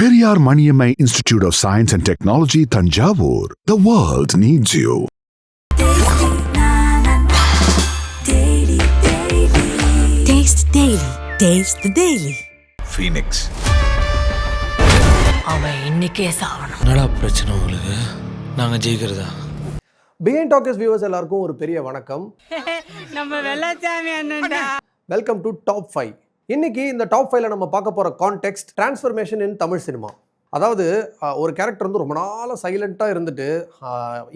Periyar Maniammai Institute of Science and Technology, Tanjavur. The world needs you. Taste Daily. Taste the Daily. Phoenix அவன் இன்னைக்கே சாவணும் என்னடா பிரச்சனை உங்களுக்கு நாங்கள் ஜெயிக்கிறதா பிஹைண்ட் டாக்கர்ஸ் வியூவர்ஸ் எல்லாருக்கும் ஒரு பெரிய வணக்கம் நம்ம வெள்ளச்சாமி அண்ணன்டா வெல்கம் டு டாப் ஃபைவ் இன்னைக்கு இந்த டாப் ஃபைவ்ல நம்ம பார்க்க போகிற context transformation in Tamil cinema அதாவது ஒரு கேரக்டர் வந்து ரொம்ப நாளாக சைலண்ட்டாக இருந்துட்டு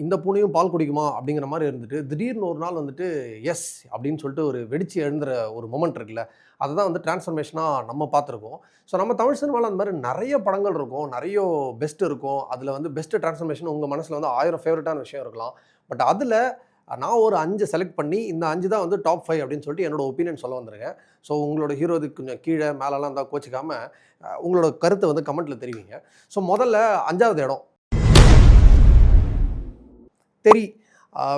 இந்த பூனையும் பால் குடிக்குமா அப்படிங்கிற மாதிரி இருந்துட்டு திடீர்னு ஒரு நாள் வந்துட்டு எஸ் அப்படின்னு சொல்லிட்டு ஒரு வெடிச்சு எழுந்துற ஒரு மொமெண்ட் இருக்குல்ல அதுதான் வந்து டிரான்ஸ்ஃபர்மேஷனாக நம்ம பார்த்துருக்கோம். ஸோ நம்ம தமிழ் சினிமாவில் அந்த மாதிரி நிறைய படங்கள் இருக்கும் நிறைய பெஸ்ட் இருக்கும். அதில் வந்து பெஸ்ட் டிரான்ஸ்ஃபர்மேஷன் உங்கள் மனசில் வந்து ஆயிரம் ஃபேவரட்டான விஷயம் இருக்கலாம். பட் அதில் நான் ஒரு அஞ்சு செலக்ட் பண்ணி இந்த அஞ்சு தான் வந்து டாப் ஃபைவ் அப்படின்னு சொல்லிட்டு என்னோட ஒப்பீனியன் சொல்ல வந்திருக்கேன். ஸோ உங்களோட ஹீரோதுக்கு கொஞ்சம் கீழே மேலெல்லாம் இருந்தால் கோச்சிக்காமல் உங்களோட கருத்தை வந்து கமெண்ட்டில் தெரிவிங்க. ஸோ முதல்ல அஞ்சாவது இடம். தெரி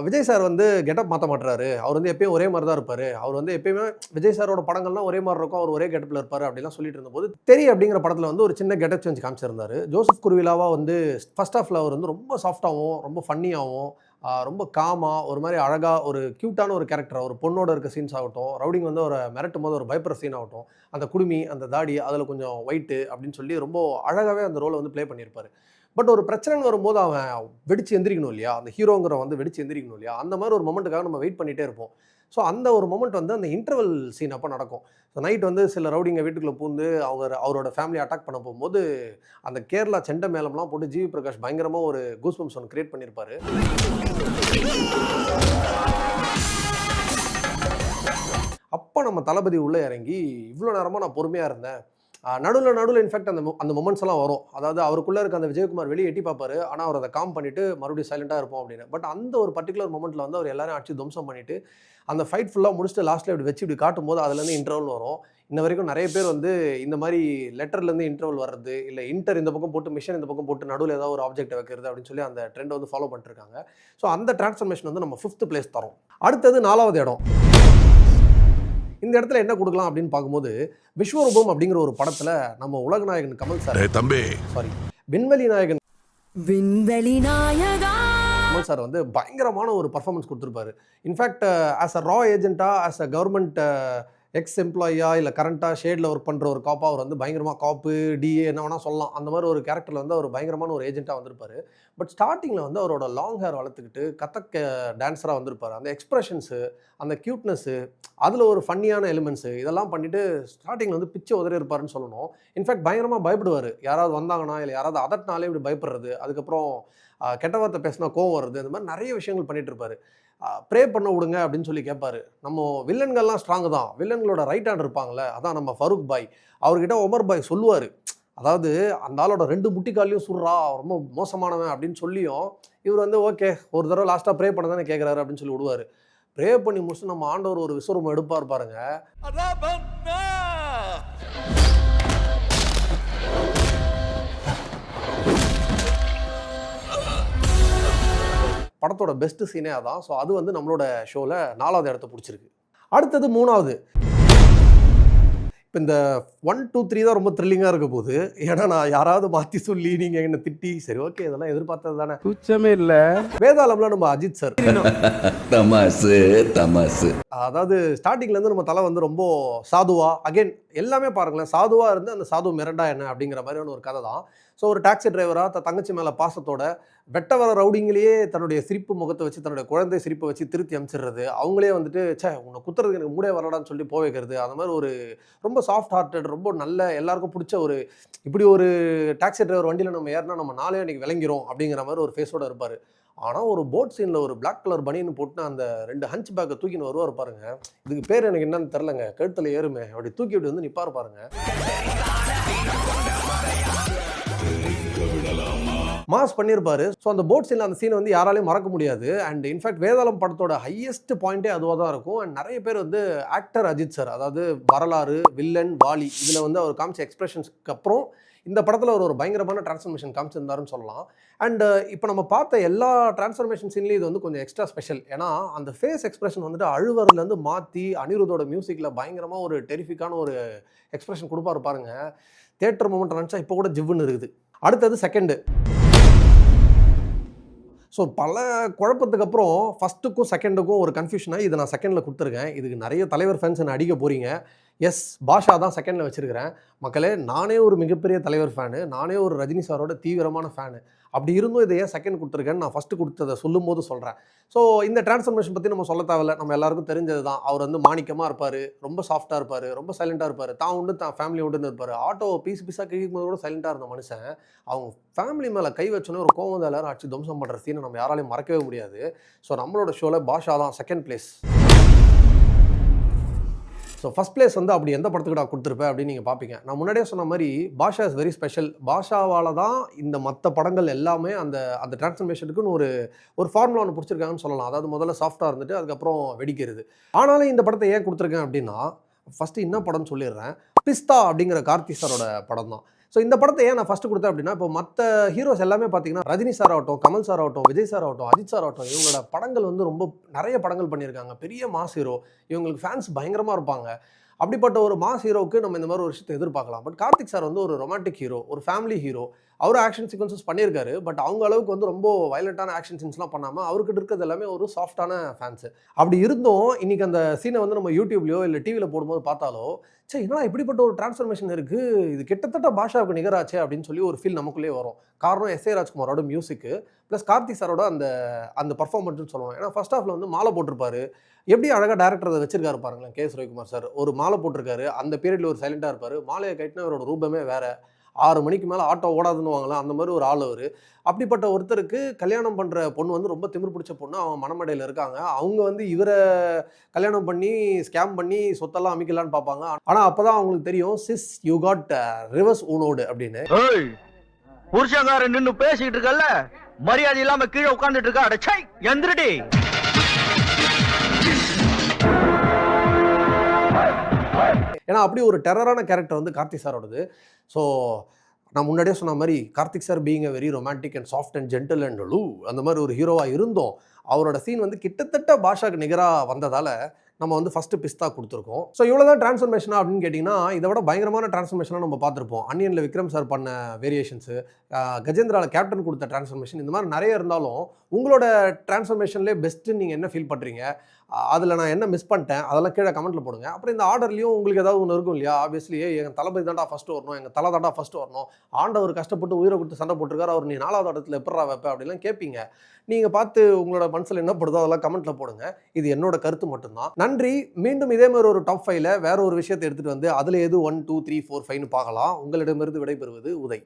விஜய் சார் வந்து கெட்டப் மாற்ற மாட்டுறாரு அவர் வந்து எப்பயும் ஒரே மாதிரி தான் இருப்பார். அவர் வந்து எப்பயுமே விஜய் சாரோட படங்கள்லாம் ஒரே மாதிரி இருக்கும். அவர் ஒரே கெட்டப்பில் இருப்பார் அப்படிலாம் சொல்லிட்டு இருந்தபோது தெரி அப்படிங்கிற படத்தில் வந்து ஒரு சின்ன கெட்டப் சேஞ்ச் காமிச்சிருந்தாரு. ஜோசப் குருவிலாவாக வந்து ஃபர்ஸ்ட் ஹாஃபில் அவர் வந்து ரொம்ப சாஃப்டாகவும் ரொம்ப ஃபன்னியாகவும் ரொம்ப காமாக ஒரு மாதிரி அழகாக ஒரு க்யூட்டான ஒரு கேரக்டர் ஒரு பொண்ணோட இருக்க சீன்ஸ் ஆகட்டும் ரவுடிங் வந்து ஒரு மிரட்டும் போது ஒரு பயப்படுற சீன் ஆகட்டும் அந்த குடுமி அந்த தாடி அதில் கொஞ்சம் ஒயிட்டு அப்படின்னு சொல்லி ரொம்ப அழகாகவே அந்த ரோலை வந்து ப்ளே பண்ணியிருப்பார். பட் ஒரு பிரச்சனைன்னு வரும்போது அவன் வெடிச்சு எந்திரிக்கணும் இல்லையா? அந்த ஹீரோங்கிற வந்து வெடிச்சு எந்திரிக்கணும் இல்லையா? அந்த மாதிரி ஒரு மொமெண்ட்டுக்காக நம்ம வெயிட் பண்ணிகிட்டே இருப்போம். ஸோ அந்த ஒரு மொமெண்ட் வந்து அந்த இன்டர்வல் சீன் அப்போ நடக்கும். ஸோ நைட் வந்து சில ரவுடிங்க வீட்டுக்குள்ளே பூந்து அவங்க அவரோட ஃபேமிலி அட்டாக் பண்ண போகும்போது அந்த கேரளா செண்டை மேலம்லாம் போட்டு ஜிவி பிரகாஷ் பயங்கரமாக ஒரு கூஸ்பம்ஸ் ஒன்று கிரியேட் பண்ணியிருப்பாரு அப்போ நம்ம தளபதி உள்ளே இறங்கி இவ்வளோ நேரமாக நான் பொறுமையாக இருந்தேன். நடுவில் நடுவில் இன்ஃபேக்ட் அந்த அந்த மொமெண்ட்ஸ் எல்லாம் வரும். அதாவது அவருக்குள்ளே இருக்க அந்த விஜயகுமார் வெளியே எட்டி பார்ப்பாரு. ஆனால் அவர் அதை காம் பண்ணிட்டு மறுபடியும் சைலண்டாக இருப்போம் அப்படின்னு. பட் அந்த ஒரு பர்டிகுலர் மொமெண்ட்டில் வந்து அவர் எல்லாரும் அடிச்சு துவம்சம் பண்ணிட்டு அந்த ஃபைட் ஃபுல்லாக முடிச்சுட்டு லாஸ்ட்டில் இப்படி வச்சு இப்படி காட்டும்போது அதுலேருந்து இன்டர்வல் வரும். இன்ன வரைக்கும் நிறைய பேர் வந்து இந்த மாதிரி லெட்டர்லேருந்து இன்டர்வல் வர்றது இல்லை இன்டர் இந்த பக்கம் போட்டு மிஷின் இந்த பக்கம் போட்டு நடுவில் ஏதாவது ஒரு ஆப்ஜெக்ட் வைக்கிறது அப்படின்னு சொல்லி அந்த ட்ரெண்டை வந்து ஃபாலோ பண்ணிருக்காங்க ஸோ அந்த டிரான்ஸ்ஃபர்மேஷன் வந்து நம்ம ஃபிஃப்த் பிளேஸ் தரோம். அடுத்தது நாலாவது இடம். இந்த இடத்துல என்ன கொடுக்கலாம் அப்படின்னு பார்க்கும்போது விஸ்வரூபம் அப்படிங்கிற ஒரு படத்துல நம்ம உலகநாயகன் கமல் சார். தம்பி. சாரி விண்வெளி நாயகன் விண்வெளி நாயகா. கமல் சார் வந்து பயங்கரமான ஒரு பர்ஃபார்மன்ஸ் கொடுத்துருப்பாரு. இன்ஃபேக்ட் ஆஸ் அ ரா ஏஜென்ட்டா ஆஸ் அ கவர்மெண்ட் எக்ஸ் எம்ப்ளாயியா இல்லை கரண்ட்டாக ஷேடில் ஒர்க் பண்ணுற ஒரு காப்பாக அவர் வந்து பயங்கரமாக காப்பு டிஏ என்ன வேணால் சொல்லலாம். அந்த மாதிரி ஒரு கேரக்டரில் வந்து அவர் பயங்கரமான ஒரு ஏஜென்ட்டாக வந்திருப்பார். பட் ஸ்டார்டிங்கில் வந்து அவரோட லாங் ஹேர் வளர்த்துக்கிட்டு கத்தக்க டான்ஸராக வந்திருப்பார். அந்த எக்ஸ்ப்ரெஷன்ஸு அந்த க்யூட்னஸ்ஸு அதில் ஒரு ஃபன்னியான எலிமெண்ட்ஸு இதெல்லாம் பண்ணிவிட்டு ஸ்டார்டிங்கில் வந்து பிச்சை உதறி இருப்பாருன்னு சொல்லணும். இன்ஃபேக்ட் பயங்கரமாக பயப்படுவார். யாராவது வந்தாங்கன்னா இல்லை யாராவது அதட்டினாலே இப்படி பயப்படுறது. அதுக்கப்புறம் கெட்ட வார்த்தை பேசினா கோவம் வருது இந்த மாதிரி நிறைய விஷயங்கள் பண்ணிகிட்டு இருப்பார். ப்ரே பண்ண விடுங்க அப்படின்னு சொல்லி கேட்பாரு நம்ம வில்லன்கள்லாம் ஸ்ட்ராங் தான். வில்லன்களோட ரைட் ஹேண்ட் இருப்பாங்கல்ல அதான் நம்ம ஃபரூக் பாய் அவர்கிட்ட ஒமர் பாய் சொல்லுவார். அதாவது அந்த ஆளோட ரெண்டு முட்டிக்காலையும் சுடுறா ரொம்ப மோசமானவன் அப்படின்னு சொல்லியும் இவர் வந்து ஓகே ஒரு தடவை லாஸ்ட்டாக ப்ரே பண்ண தானே கேட்குறாரு அப்படின்னு சொல்லி விடுவார். ப்ரே பண்ணி முடிச்சு நம்ம ஆண்டவர் ஒரு விஸ்வரூபம் எடுப்பார் பாருங்க. படத்தோட பெஸ்ட் சீனே அதான். ஸோ அது வந்து நம்மளோட ஷோவில் நாலாவது இடத்த பிடிச்சிருக்கு. அடுத்தது மூணாவது. இப்போ இந்த ஒன் டூ த்ரீ தான் ரொம்ப த்ரில்லிங்காக இருக்க போகுது. ஏன்னா நான் யாராவது மாற்றி சொல்லி நீங்கள் என்ன திட்டி சரி ஓகே இதெல்லாம் எதிர்பார்த்தது தானே. குச்சமே இல்ல. வேதாளம்ல நம்ம அஜித் சார் தமாசு தமாசு. அதாவது ஸ்டார்டிங்லேருந்து நம்ம தலை வந்து ரொம்ப சாதுவா அகைன் எல்லாமே பாருங்களேன் சாதுவா இருந்து அந்த சாது மிரண்டா என்ன அப்படிங்கிற மாதிரியான ஒரு கதை தான். ஸோ ஒரு டாக்ஸி டிரைவராக த தங்கச்சி மேலே பாசத்தோட வெட்ட வர ரவுடிங்களையே தன்னுடைய சிரிப்பு முகத்தை வச்சு தன்னுடைய குழந்தை சிரிப்பை வச்சு திருத்தி அமைச்சிடுறது. அவங்களே வந்துட்டு ச்சே உன்னை குத்துறதுக்கு எனக்கு மூடே வரடான்னு சொல்லி போக வைக்கிறது. அந்த மாதிரி ஒரு ரொம்ப ரொம்ப சாஃப்ட் ஹார்ட்டட் ரொம்ப நல்ல எல்லாருக்கும் பிடிச்ச ஒரு இப்படி ஒரு டாக்ஸி டிரைவர் வண்டியில் நம்ம ஏறினா நம்ம நாளே அன்றைக்கி விளங்கிறோம் அப்படிங்கிற மாதிரி ஒரு ஃபேஸோட இருப்பார். ஆனால் ஒரு போட் சீனில் ஒரு பிளாக் கலர் பனியன் போட்டு அந்த ரெண்டு ஹஞ்ச் பேக்கை தூக்கின்னு வருவார் பாருங்க. இதுக்கு பேர் எனக்கு என்னன்னு தெரிலங்க கழுத்தில் ஏறுமே. அப்படி தூக்கி விட்டு வந்து நிப்பார் பாருங்க. மாஸ் பண்ணியிருப்பாரு ஸோ அந்த போட் சீனில் அந்த சீனை வந்து யாராலையும் மறக்க முடியாது. அண்ட் இன்ஃபேக்ட் வேதாளம் படத்தோட ஹையஸ்ட் பாயிண்டே அதுவாக தான் இருக்கும். அண்ட் நிறைய பேர் வந்து ஆக்டர் அஜித் சார் அதாவது வரலாறு வில்லன் வாலி இதில் வந்து அவர் காமிச்ச எக்ஸ்பிரஷன்ஸ்க்கு அப்புறம் இந்த படத்தில் அவர் ஒரு பயங்கரமான டிரான்ஸ்ஃபர்மேஷன் காமிச்சிருந்தாருன்னு சொல்லலாம். அண்ட் இப்போ நம்ம பார்த்த எல்லா டிரான்ஸ்ஃபர்மேஷன் சீன்லேயும் இது வந்து கொஞ்சம் எக்ஸ்ட்ரா ஸ்பெஷல் ஏன்னா அந்த ஃபேஸ் எக்ஸ்பிரஷன் வந்துட்டு அழுவறதுலேருந்து மாற்றி அனிருதோட மியூசிக்கில் பயங்கரமாக ஒரு டெரிஃபிக்கான ஒரு எக்ஸ்பிரஷன் கொடுப்பாரு பாருங்க. தேட்டர் மூமெண்ட் நினச்சா இப்போ கூட ஜிவ்வுன்னு இருக்குது. அடுத்தது செகண்டு ஸோ பல குழப்பத்துக்கு அப்புறம் ஃபஸ்ட்டுக்கும் செகண்டுக்கும் ஒரு கன்ஃபியூஷனாக இதை நான் செகண்டில் கொடுத்துருக்கேன். இதுக்கு நிறைய தலைவர் ஃபேன்ஸ் என்ன அடிக்க போகிறீங்க எஸ் பாஷா தான் செகண்டில் வச்சுருக்கிறேன். மக்களே நானே ஒரு மிகப்பெரிய தலைவர் ஃபேனு நானே ஒரு ரஜினி சாரோட தீவிரமான ஃபேனு அப்படி இருந்தும் இதை ஏன் செகண்ட் கொடுத்துருக்கேன்னு நான் ஃபஸ்ட்டு கொடுத்ததை சொல்லும்போது சொல்கிறேன் ஸோ இந்த டிரான்ஸ்ஃபர்மேஷன் பற்றி நம்ம சொல்ல தேவையில்ல. நம்ம எல்லாருக்கும் தெரிஞ்சது தான். அவர் வந்து மாணிக்கமாக இருப்பார். ரொம்ப சாஃப்ட்டாக இருப்பார். ரொம்ப சைலண்ட்டாக இருப்பார். தான் உண்டு தான் ஃபேமிலி உண்டுன்னு இருப்பார். ஆட்டோ பீஸ் பீஸாக கிழிக்கும் போது கூட சைலண்ட்டாக இருந்த மனுஷன் அவங்க ஃபேமிலி மேலே கை வச்சோன்னே ஒரு கோவம் வந்து எல்லாரும் ஆட்சி துவம்சம் பண்ணுற சீனை நம்ம யாராலையும் மறக்கவே முடியாது. ஸோ நம்மளோட ஷோவில் பாஷா தான் second place so first place வந்து அப்படி எந்த படத்துக்கு நான் கொடுத்துருப்பேன் அப்படின்னு நீங்கள் பார்ப்பீங்க நான் முன்னாடியே சொன்ன மாதிரி பாஷா இஸ் வெரி ஸ்பெஷல் பாஷாவால் தான் இந்த மற்ற படங்கள் எல்லாமே அந்த அந்த டிரான்ஸ்ஃபர்மேஷனுக்குன்னு ஒரு ஒரு ஃபார்முலா ஒன்று பிடிச்சிருக்காங்கன்னு சொல்லலாம். அதாவது முதல்ல சாஃப்டாக இருந்துட்டு அதுக்கப்புறம் வெடிக்கிறது. ஆனாலும் இந்த படத்தை ஏன் கொடுத்துருக்கேன் அப்படின்னா ஃபஸ்ட்டு என்ன படம்னு சொல்லிடுறேன். பிஸ்தா அப்படிங்கிற கார்த்தி சாரோட படம் தான் ஸோ இந்த படத்தை ஏன் நான் ஃபஸ்ட்டு கொடுத்தேன் அப்படின்னா இப்போ மற்ற ஹீரோஸ் எல்லாமே பார்த்தீங்கன்னா ரஜினி சார் ஆகட்டும் கமல் சார் ஆகட்டும் விஜய் சார் ஆகட்டும் அஜித் சார் ஆகட்டும் இவங்களோட படங்கள் வந்து ரொம்ப நிறைய படங்கள் பண்ணியிருக்காங்க. பெரிய மாஸ் ஹீரோ இவங்களுக்கு ஃபேன்ஸ் பயங்கரமாக இருப்பாங்க. அப்படிப்பட்ட ஒரு மாஸ் ஹீரோவுக்கு நம்ம இந்த மாதிரி ஒரு விஷயத்தை எதிர்பார்க்கலாம். பட் கார்த்திக் சார் வந்து ஒரு ரொமான்டிக் ஹீரோ ஒரு ஃபேமிலி ஹீரோ அவர் ஆக்ஷன் சீக்வன்சஸ் பண்ணியிருக்காரு. பட் அவங்க அளவுக்கு வந்து ரொம்ப வயலண்ட்டான ஆக்ஷன் சீன்ஸ்லாம் பண்ணாமல் அவர்கிட்ட இருக்கிறது எல்லாமே ஒரு சாஃப்டான ஃபேன்ஸு அப்படி இருந்தும் இன்றைக்கி அந்த சீனை வந்து நம்ம யூடியூப்லையோ இல்லை டிவியில் போடும்போது பார்த்தாலோ சே என்னடா இப்படிப்பட்ட ஒரு டிரான்ஸ்ஃபர்மேஷன் இருக்குது இது கிட்டத்தட்ட பாஷாவுக்கு நிகராச்சே அப்படின்னு சொல்லி ஒரு ஃபீல் நமக்குள்ளே வரும். காரணம் எஸ் ஏ ராஜ்குமாரோட மியூசிக்கு ப்ளஸ் கார்த்திக் சாரோட அந்த அந்த பர்ஃபார்மன்ஸ்னு சொல்லணும். ஏன்னா ஃபர்ஸ்ட் ஹாஃபில் வந்து மாலை போட்டிருப்பாரு. எப்படி அழகாக டேரக்டர் அதை வச்சிருக்காரு பாருங்களேன் கே. எஸ் ரவிக்குமார் சார் ஒரு மாலை போட்டிருக்காரு. அந்த பீரியடில் ஒரு சைலண்டாக இருப்பார். மாலையை கட்டினா அவரோட ரூபமே வேற. ஆறு மணிக்கு மேலே ஆட்டோ ஓடாதுன்னு வாங்கலாம் அந்த மாதிரி ஒரு ஆள் அவர். அப்படிப்பட்ட ஒருத்தருக்கு கல்யாணம் பண்ணுற பொண்ணு வந்து ரொம்ப திமிர் பிடிச்ச பொண்ணு. அவன் மனமடையில் இருக்காங்க. அவங்க வந்து இவரை கல்யாணம் பண்ணி ஸ்கேம் பண்ணி சொத்தெல்லாம் அமைக்கலான்னு பார்ப்பாங்க. ஆனால் அப்போ தான் அவங்களுக்கு தெரியும் சிஸ் யூ காட் ரிவர்ஸ் ஊனோடு அப்படின்னு. ஏய் புருஷங்காரன் நின்று பேசிக்கிட்டு இருக்கல்ல? மரியாதை இல்லாம கீழே உட்காந்துட்டு இருக்கா? எந்திரடி. ஏன்னா அப்படி ஒரு டெரரான கேரக்டர் வந்து கார்த்திக் சாரோடது. ஸோ நான் முன்னாடியே சொன்ன மாதிரி Karthik sir being a very romantic and soft and gentle and லூ அந்த மாதிரி ஒரு ஹீரோவாக இருந்தோம். அவரோட சீன் வந்து கிட்டத்தட்ட பாஷாக்கு நிகராக வந்ததால் நம்ம வந்து ஃபஸ்ட்டு பிஸ்தா கொடுத்துருக்கோம். ஸோ இவ்வளோ தான் டிரான்ஸ்ஃபர்மேஷனா அப்படின்னு கேட்டிங்கன்னா இதை விட பயங்கரமான ட்ரான்ஸ்ஃபர்மேஷனாக நம்ம பார்த்துருப்போம். அன்னியனில் விக்ரம் சார் பண்ண வேரியேஷன்ஸு கஜேந்திராவில் கேப்டன் கொடுத்த ட்ரான்ஸ்ஃபர்மேஷன் இந்த மாதிரி நிறைய இருந்தாலும் உங்களோட ட்ரான்ஸ்ஃபர்மேஷன்லேயே பெஸ்ட்டுன்னு நீங்கள் என்ன ஃபீல் பண்ணுறீங்க அதில் நான் என்ன மிஸ் பண்ணிட்டேன் அதெல்லாம் கீழே கமெண்ட்டில் போடுங்க. அப்புறம் இந்த ஆர்டர்லையும் உங்களுக்கு ஏதாவது ஒன்று இருக்கும் இல்லையா? ஆப்வியஸ்லி எங்கள் தளபதி தாண்டா ஃபஸ்ட்டு வரணும் எங்கள் தலை தாண்டா ஃபஸ்ட்டு வரணும். ஆண்டவர் கஷ்டப்பட்டு உயிரை கொடுத்து சண்டை போட்டிருக்காரு அவர் நீ நாலாவது இடத்துல எப்படா வைப்ப அப்படிலாம் கேட்பீங்க நீங்கள் பார்த்து உங்களோட மனசில் என்ன படுதோ அதெல்லாம் கமெண்ட்டில் போடுங்க. இது என்னோட கருத்து மட்டும்தான். நன்றி. மீண்டும் இதே மாதிரி ஒரு டாப் ஃபைவ்ல வேற ஒரு விஷயத்தை எடுத்துகிட்டு வந்து அதில் எது ஒன் டூ த்ரீ ஃபோர் ஃபைவ்னு பார்க்கலாம். உங்களிடமிருந்து விடைபெறுவது உதய்.